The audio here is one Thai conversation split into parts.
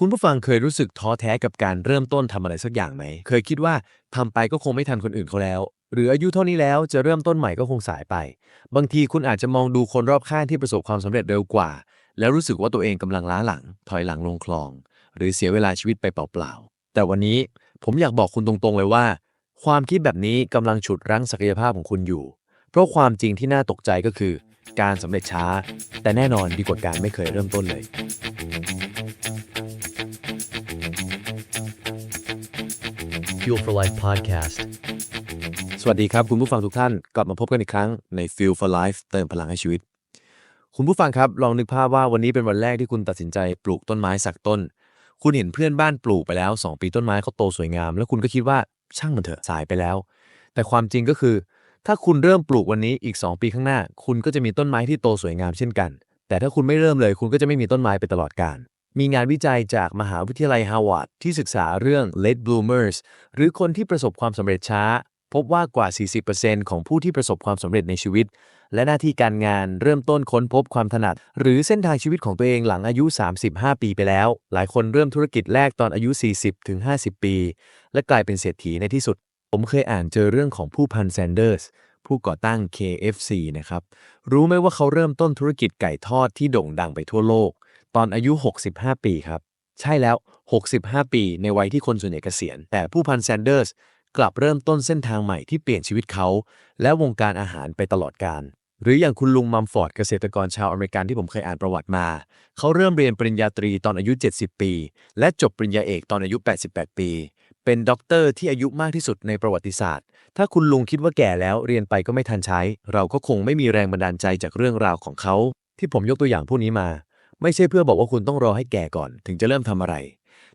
คุณผู้ฟังเคยรู้สึกท้อแท้กับการเริ่มต้นทำอะไรสักอย่างไหม เคยคิดว่าทำไปก็คงไม่ทันคนอื่นเขาแล้ว หรืออายุเท่านี้แล้วจะเริ่มต้นใหม่ก็คงสายไป บางทีคุณอาจจะมองดูคนรอบข้างที่ประสบความสำเร็จเร็วกว่า แล้วรู้สึกว่าตัวเองกำลังล้าหลัง ถอยหลังลงคลอง หรือเสียเวลาชีวิตไปเปล่าๆ แต่วันนี้ผมอยากบอกคุณตรงๆเลยว่า ความคิดแบบนี้กำลังฉุดรั้งศักยภาพของคุณอยู่ เพราะความจริงที่น่าตกใจก็คือ การสำเร็จช้า แต่แน่นอนดีกว่าการไม่เคยเริ่มต้นเลย Fuel for Life podcast. สวัสดีครับ คุณผู้ฟังทุกท่านกลับมาพบกันอีกครั้งใน Feel for Life เติมพลังให้ชีวิต คุณผู้ฟังครับ ลองนึกภาพว่าวันนี้เป็นวันแรกที่คุณตัดสินใจปลูกต้นไม้สักต้น คุณเห็นเพื่อนบ้านปลูกไปแล้ว 2 ปีต้นไม้เขาโตสวยงาม แล้วคุณก็คิดว่าช่างมันเถอะสายไปแล้ว แต่ความจริงก็คือ ถ้าคุณเริ่มปลูกวันนี้อีก 2 ปีข้างหน้า คุณก็จะมีต้นไม้ที่โตสวยงามเช่นกัน แต่ถ้าคุณไม่เริ่มเลย คุณก็จะไม่มีต้นไม้ไปตลอดกาล มีงานวิจัยจากมหาวิทยาลัยฮาร์วาร์ดที่ศึกษาเรื่อง late bloomers หรือคนที่ประสบความสำเร็จช้า พบว่ากว่า 40%ของผู้ที่ประสบความสำเร็จในชีวิต และหน้าที่การงานเริ่มต้นค้นพบความถนัด หรือเส้นทางชีวิตของตัวเองหลังอายุ 35 ปีไปแล้ว หลายคนเริ่มธุรกิจแรกตอนอายุ 40-50 ปี และกลายเป็นเศรษฐีในที่สุด ผมเคยอ่านเจอเรื่องของผู้พันแซนเดอร์สผู้ก่อตั้ง KFC นะครับ รู้ไหมว่าเขาเริ่มต้นธุรกิจไก่ทอดที่โด่งดังไปทั่วโลก ตอนอายุ 65 ปีครับ ใช่แล้ว 65 ปีในวัยที่คนส่วนใหญ่เกษียณ แต่ผู้พันแซนเดอร์สกลับเริ่มต้นเส้นทางใหม่ที่เปลี่ยนชีวิตเขา และวงการอาหารไปตลอดกาลหรืออย่างคุณลุงมัมฟอร์ดเกษตรกรชาวอเมริกันที่ผมเคยอ่านประวัติมา เขาเริ่มเรียนปริญญาตรีตอนอายุ 70 ปี และจบปริญญาเอกตอนอายุ 88 ปี เป็นด็อกเตอร์ที่อายุมากที่สุดในประวัติศาสตร์ ถ้าคุณลุงคิดว่าแก่แล้วเรียนไปก็ไม่ทันใช้ เราก็คงไม่มีแรงบันดาลใจจากเรื่องราวของเขา ที่ผมยกตัวอย่างพวกนี้มา ไม่ใช่เพื่อบอกว่าคุณต้องรอให้แก่ก่อน ถึงจะเริ่มทำอะไร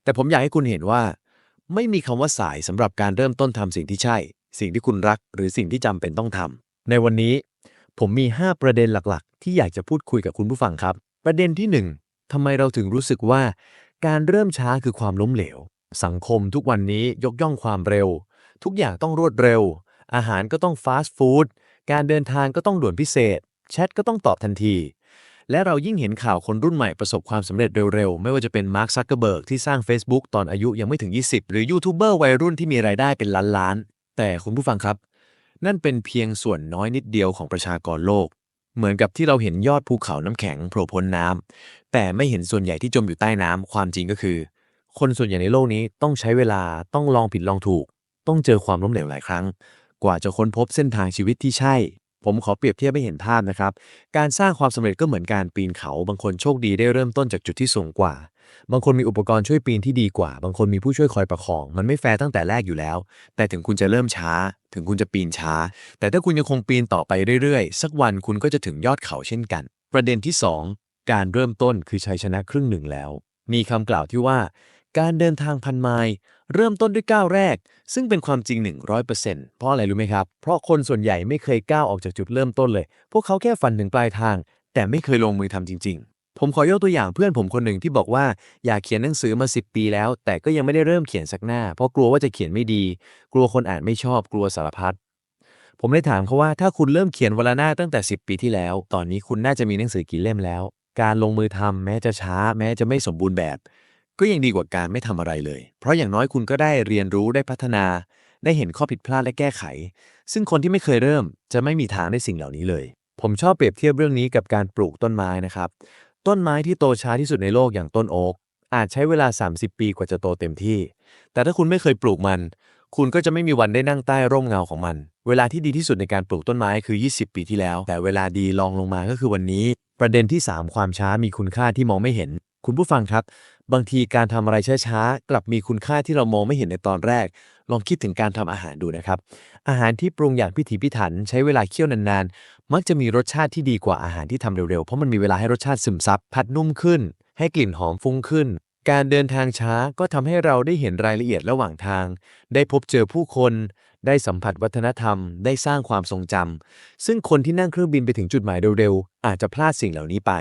แต่ผมอยากให้คุณเห็นว่า ไม่มีคำว่าสายสำหรับการเริ่มต้นทำสิ่งที่ใช่ สิ่งที่คุณรัก หรือสิ่งที่จำเป็นต้องทำในวันนี้ ผมมี 5 ประเด็นหลักๆ ที่อยากจะพูดคุยกับคุณผู้ฟังครับ ประเด็นที่ 1ทำไมเราถึงรู้สึกว่า การเริ่มช้าคือความล้มเหลว สังคมทุกวันนี้ยกย่องความเร็ว ทุกอย่างต้องรวดเร็ว อาหารก็ต้องฟาสต์ฟู้ดการเดินทางก็ต้องด่วนพิเศษแชทก็ต้องตอบทันที และเรายิ่งเห็นข่าวคนรุ่นใหม่ประสบความสำเร็จเร็วๆ ไม่ว่าจะเป็นมาร์คซักเกอร์เบิร์กที่สร้าง Facebook ตอนอายุยังไม่ถึง 20 หรือยูทูบเบอร์วัยรุ่นที่มีรายได้เป็นล้านๆ แต่คุณผู้ฟังครับ นั่นเป็นเพียงส่วนน้อยนิดเดียวของประชากรโลก เหมือนกับที่เราเห็นยอดภูเขาน้ำแข็งโผล่พ้นน้ำแต่ไม่เห็นส่วนใหญ่ที่จมอยู่ใต้น้ำความจริงก็คือ คนส่วนใหญ่ในโลกนี้ต้องใช้เวลาต้องลองผิดลองถูก ต้องเจอความล้มเหลวหลายครั้ง กว่าจะค้นพบเส้นทางชีวิตที่ใช่ ผมขอเปรียบเทียบให้เห็นภาพนะครับ การสร้างความสำเร็จก็เหมือนการปีนเขา บางคนโชคดีได้เริ่มต้นจากจุดที่สูงกว่า บางคนมีอุปกรณ์ช่วยปีนที่ดีกว่า บางคนมีผู้ช่วยคอยประคอง มันไม่แฟร์ตั้งแต่แรกอยู่แล้ว แต่ถึงคุณจะเริ่มช้า ถึงคุณจะปีนช้า แต่ถ้าคุณยังคงปีนต่อไปเรื่อยๆ สักวันคุณก็จะถึงยอดเขาเช่นกัน ประเด็นที่ 2 การเริ่มต้นคือชัยชนะครึ่งหนึ่งแล้ว มีคำกล่าวที่ว่า การเดินทางพันไมล์ เริ่มต้นด้วยก้าวแรก ซึ่งเป็นความจริง 100%เพราะอะไรรู้ไหมครับ เพราะคนส่วนใหญ่ไม่เคยก้าวออกจากจุดเริ่มต้นเลย พวกเขาแค่ฝันถึงปลายทาง แต่ไม่เคยลงมือทำจริง ๆ ผมขอยกตัวอย่างเพื่อนผมคนหนึ่งที่บอกว่าอยากเขียนหนังสือมา 10 ปีแล้ว แต่ก็ยังไม่ได้เริ่มเขียนสักหน้า เพราะกลัวว่าจะเขียนไม่ดี กลัวคนอ่านไม่ชอบกลัวสารพัดผมเลยถามเขาว่าถ้าคุณเริ่มเขียนวันลหน้าตั้งแต่ 10 ปีที่แล้ว ตอนนี้คุณน่าจะมีหนังสือกี่เล่มแล้ว การลงมือทำแม้จะช้า แม้จะไม่สมบูรณ์แบบ ก็ยังดีกว่าการไม่ทำอะไรเลย เพราะอย่างน้อยคุณก็ได้เรียนรู้ได้พัฒนา ได้เห็นข้อผิดพลาดและแก้ไข ซึ่งคนที่ไม่เคยเริ่มจะไม่มีทางได้สิ่งเหล่านี้เลย ผมชอบเปรียบเทียบเรื่องนี้กับการปลูกต้นไม้นะครับ ต้นไม้ที่โตช้าที่สุดในโลกอย่างต้นโอ๊กอาจใช้เวลา 30 ปีกว่าจะโตเต็มที่ แต่ถ้าคุณไม่เคยปลูกมัน คุณก็จะไม่มีวันได้นั่งใต้ร่มเงาของมัน เวลาที่ดีที่สุดในการปลูกต้นไม้คือ 20 ปีที่แล้ว แต่เวลาดีลองลงมาก็คือวันนี้ ประเด็นที่ 3 ความช้ามีคุณค่าที่มองไม่เห็น คุณผู้ฟังครับ บางทีการทำอะไรช้าๆ กลับมีคุณค่าที่เรามองไม่เห็นในตอนแรก ลองคิดถึงการทำอาหารดูนะครับ อาหารที่ปรุงอย่างพิถีพิถัน ใช้เวลาเคี่ยวนานๆ มักจะมีรสชาติที่ดีกว่าอาหารที่ทำเร็วๆ เพราะมันมีเวลาให้รสชาติซึมซับผัดนุ่มขึ้น ให้กลิ่นหอมฟุ้งขึ้น การเดินทางช้าก็ทำให้เราได้เห็นรายละเอียดระหว่างทาง ได้พบเจอผู้คน ได้สัมผัสวัฒนธรรม ได้สร้างความทรงจำซึ่งคนที่นั่งเครื่องบินไปถึงจุดหมายเร็วๆอาจจะพลาดสิ่งเหล่านี้ไป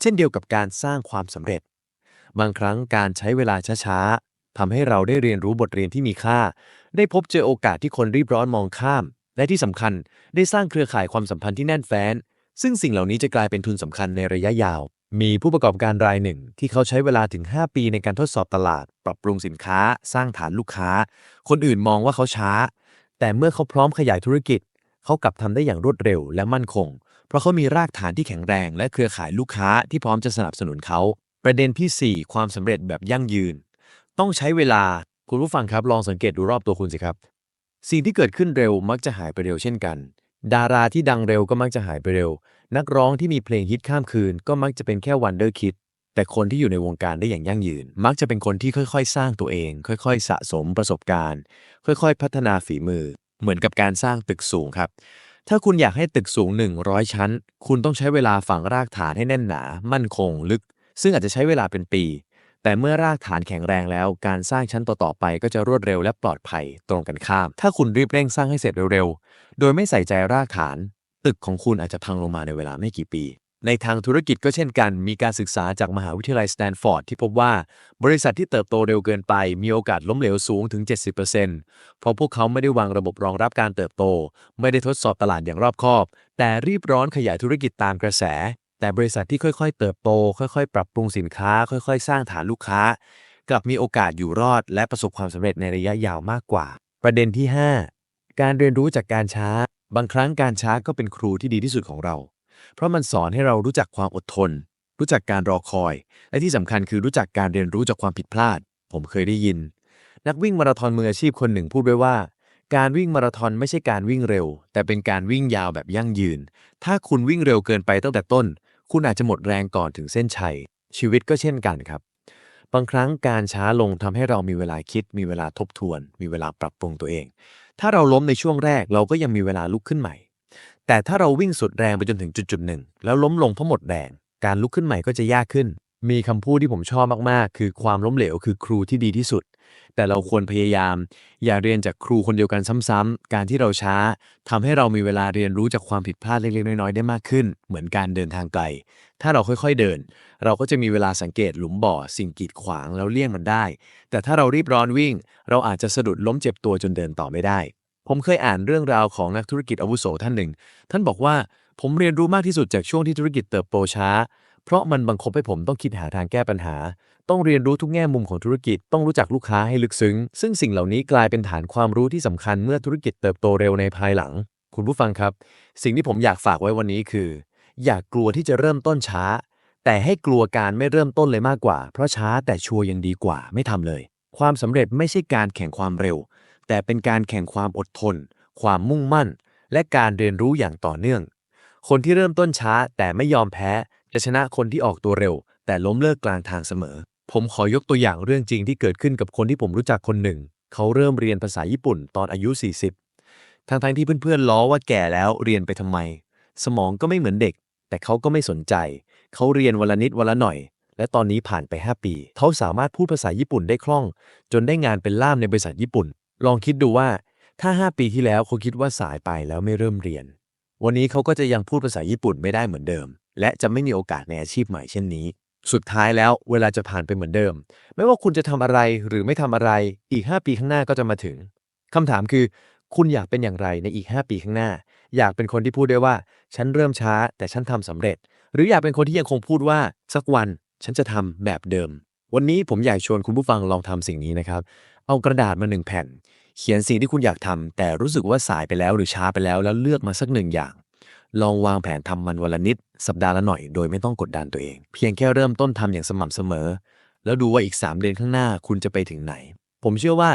เช่นเดียวกับการสร้างความสำเร็จ บางครั้งการใช้เวลาช้าๆทำให้เราได้เรียนรู้บทเรียนที่มีค่า ได้พบเจอโอกาสที่คนรีบร้อนมองข้าม และที่สำคัญได้สร้างเครือข่ายความสัมพันธ์ที่แน่นแฟ้น ซึ่งสิ่งเหล่านี้จะกลายเป็นทุนสำคัญในระยะยาว มีผู้ประกอบการรายหนึ่ง ที่เขาใช้เวลาถึง 5 ปีในการทดสอบตลาด ปรับปรุงสินค้า สร้างฐานลูกค้า คนอื่นมองว่าเขาช้า แต่เมื่อเขาพร้อมขยายธุรกิจ เขากลับทำได้อย่างรวดเร็วและมั่นคง เพราะเขามีรากฐานที่แข็งแรง และเครือข่ายลูกค้าที่พร้อมจะสนับสนุนเขา ประเด็นที่ 4 ความสำเร็จแบบยั่งยืน ต้องใช้เวลาคุณผู้ฟังครับลองสังเกตดูรอบตัวคุณสิครับ สิ่งที่เกิดขึ้นเร็วมักจะหายไปเร็วเช่นกัน ดาราที่ดังเร็วก็มักจะหายไปเร็ว นักร้องที่มีเพลงฮิตข้ามคืน ก็มักจะเป็นแค่วันเดอร์คิดแต่คนที่อยู่ในวงการได้อย่างยั่งยืน มักจะเป็นคนที่ค่อยๆ สร้างตัวเอง ค่อยๆ สะสมประสบการณ์ ค่อยๆ พัฒนาฝีมือ เหมือนกับการสร้างตึกสูงครับ ถ้าคุณอยากให้ตึกสูง 100 ชั้น คุณต้องใช้เวลาฝังรากฐานให้แน่นหนา มั่นคง ลึก ซึ่งอาจจะใช้เวลาเป็นปี แต่เมื่อรากฐานแข็งแรงแล้ว การสร้างชั้นต่อๆไปก็จะรวดเร็วและปลอดภัยตรงกันข้าม ถ้าคุณรีบเร่งสร้างให้เสร็จเร็วๆ โดยไม่ใส่ใจรากฐาน ตึกของคุณอาจจะพังลงมาในเวลาไม่กี่ปีในทางธุรกิจก็เช่นกัน มีการศึกษาจากมหาวิทยาลัยสแตนฟอร์ดที่พบว่า บริษัทที่เติบโตเร็วเกินไป มีโอกาสล้มเหลวสูงถึง 70%เพราะพวกเขาไม่ได้วางระบบรองรับการเติบโต ไม่ได้ทดสอบตลาดอย่างรอบคอบ แต่รีบร้อนขยายธุรกิจตามกระแส แต่บริษัทที่ค่อยๆ เติบโต ค่อยๆ ปรับปรุงสินค้า ค่อยๆ สร้างฐานลูกค้า กลับมีโอกาสอยู่รอด และประสบความสำเร็จในระยะยาวมากกว่า ประเด็นที่ 5 การเรียนรู้จากการช้า บางครั้งการช้าก็เป็นครูที่ดีที่สุดของเรา เพราะมันสอนให้เรารู้จักความอดทน รู้จักการรอคอย และที่สำคัญคือรู้จักการเรียนรู้จากความผิดพลาด ผมเคยได้ยิน นักวิ่งมาราธอนมืออาชีพคนหนึ่งพูดไว้ว่าการวิ่งมาราธอนไม่ใช่การวิ่งเร็ว แต่เป็นการวิ่งยาวแบบยั่งยืน ถ้าคุณวิ่งเร็วเกินไปตั้งแต่ต้น คุณอาจจะหมดแรงก่อนถึงเส้นชัย ชีวิตก็เช่นกันครับ บางครั้งการช้าลงทำให้เรามีเวลาคิด มีเวลาทบทวน มีเวลาปรับปรุงตัวเอง ถ้าเราล้มในช่วงแรกเราก็ยังมีเวลาลุกขึ้นใหม่ แต่ถ้าเราวิ่งสุดแรงไปจนถึงจุดจุดๆหนึ่ง แล้วล้มลงเพราะหมดแรง การลุกขึ้นใหม่ก็จะยากขึ้น มีคำพูดที่ผมชอบมากๆ คือความล้มเหลวคือครูที่ดีที่สุด แต่เราควรพยายาม อย่าเรียนจากครูคนเดียวกันซ้ำๆการที่เราช้าทำให้เรามีเวลาเรียนรู้จากความผิดพลาดเล็กๆน้อยๆได้มากขึ้น เหมือนการเดินทางไกล ถ้าเราค่อยๆเดิน เราก็จะมีเวลาสังเกตหลุมบ่อ สิ่งกีดขวางแล้วเลี่ยงมันได้ แต่ถ้าเรารีบร้อนวิ่ง เราอาจจะสะดุดล้มเจ็บตัวจนเดินต่อไม่ได้ ผมเคยอ่านเรื่องราวของนักธุรกิจอาวุโสท่านหนึ่ง ท่านบอกว่าผมเรียนรู้มากที่สุดจากช่วงที่ธุรกิจเติบโตช้า เพราะมันบังคับให้ผมต้องคิดหาทางแก้ปัญหา ต้องเรียนรู้ทุกแง่มุมของธุรกิจ ต้องรู้จักลูกค้าให้ลึกซึ้ง ซึ่งสิ่งเหล่านี้กลายเป็นฐานความรู้ที่สำคัญเมื่อธุรกิจเติบโตเร็วในภายหลัง คุณผู้ฟังครับ สิ่งที่ผมอยากฝากไว้วันนี้คือ อย่ากกลัวที่จะเริ่มต้นช้า แต่ให้กลัวการไม่เริ่มต้นเลยมากกว่า เพราะช้าแต่ชัวร์ยังดีกว่าไม่ทำเลย ความสำเร็จไม่ใช่การแข่งความเร็ว แต่เป็นการแข่งความอดทน ความมุ่งมั่น และการเรียนรู้อย่างต่อเนื่อง คนที่เริ่มต้นช้าแต่ไม่ยอมแพ้ จะชนะคนที่ออกตัวเร็ว แต่ล้มเลิกกลางทางเสมอ ผมขอยกตัวอย่างเรื่องจริงที่เกิดขึ้นกับคนที่ผมรู้จักคนหนึ่ง เขาเริ่มเรียนภาษาญี่ปุ่นตอนอายุ 40 ทั้งๆที่เพื่อนๆล้อว่าแก่แล้วเรียนไปทำไม สมองก็ไม่เหมือนเด็ก แต่เขาก็ไม่สนใจ เขาเรียนวันละนิดวันละหน่อย และตอนนี้ผ่านไป 5 ปี เขาสามารถพูดภาษาญี่ปุ่นได้คล่อง จนได้งานเป็นล่ามในบริษัทญี่ปุ่น ลองคิดดูว่าถ้า 5 ปีที่แล้วเขาคิดว่าสายไปแล้วไม่เริ่มเรียน วันนี้เขาก็จะยังพูดภาษาญี่ปุ่นไม่ได้เหมือนเดิม และจะไม่มีโอกาสในอาชีพใหม่เช่นนี้ สุดท้ายแล้วเวลาจะผ่านไปเหมือนเดิม ไม่ว่าคุณจะทำอะไรหรือไม่ทำอะไรอีก 5 ปีข้างหน้าก็จะมาถึงคำถามคือ คุณอยากเป็นอย่างไรในอีก 5 ปีข้างหน้า อยากเป็นคนที่พูดได้ว่า ฉันเริ่มช้า แต่ฉันทำสำเร็จ หรืออยากเป็นคนที่ยังคงพูดว่าสักวันฉันจะทำแบบเดิม วันนี้ผมอยากชวนคุณผู้ฟังลองทำสิ่งนี้นะครับ เอากระดาษมาหนึ่งแผ่น เขียนสิ่งที่คุณอยากทำแต่รู้สึกว่าสายไปแล้วหรือช้าไปแล้วแล้วเลือกมาสักหนึ่งอย่าง ลองวางแผนทำมันวันละนิด สัปดาห์ละหน่อย โดยไม่ต้องกดดันตัวเอง เพียงแค่เริ่มต้นทำอย่างสม่ำเสมอ แล้วดูว่าอีก 3 เดือนข้างหน้าคุณจะไปถึงไหน ผมเชื่อว่า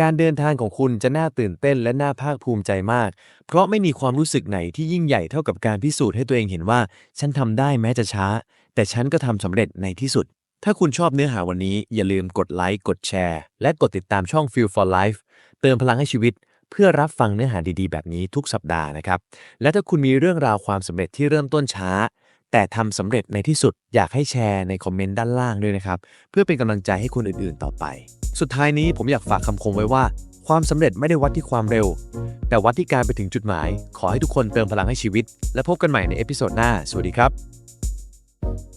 การเดินทางของคุณจะน่าตื่นเต้นและน่าภาคภูมิใจมาก เพราะไม่มีความรู้สึกไหนที่ยิ่งใหญ่เท่ากับการพิสูจน์ให้ตัวเองเห็นว่า ฉันทำได้แม้จะช้า แต่ฉันก็ทำสำเร็จในที่สุด ถ้าคุณชอบเนื้อหาวันนี้อย่าลืมกดไลค์กดแชร์ และกดติดตามช่อง Feel for Life เติมพลังให้ชีวิต เพื่อรับฟังเนื้อหาดีๆ แบบนี้ทุกสัปดาห์นะครับ และถ้าคุณมีเรื่องราวความสำเร็จที่เริ่มต้นช้า แต่ทำสำเร็จในที่สุดอยากให้แชร์ในคอมเมนต์ด้านล่างด้วยนะครับ เพื่อเป็นกำลังใจให้คนอื่นๆ ต่อไป สุดท้ายนี้ผมอยากฝากคำคมไว้ว่า ความสำเร็จไม่ได้วัดที่ความเร็ว แต่วัดที่การไปถึงจุดหมาย ขอให้ทุกคนเติมพลังให้ชีวิต และพบกันใหม่ในเอพิโซดหน้า สวัสดีครับ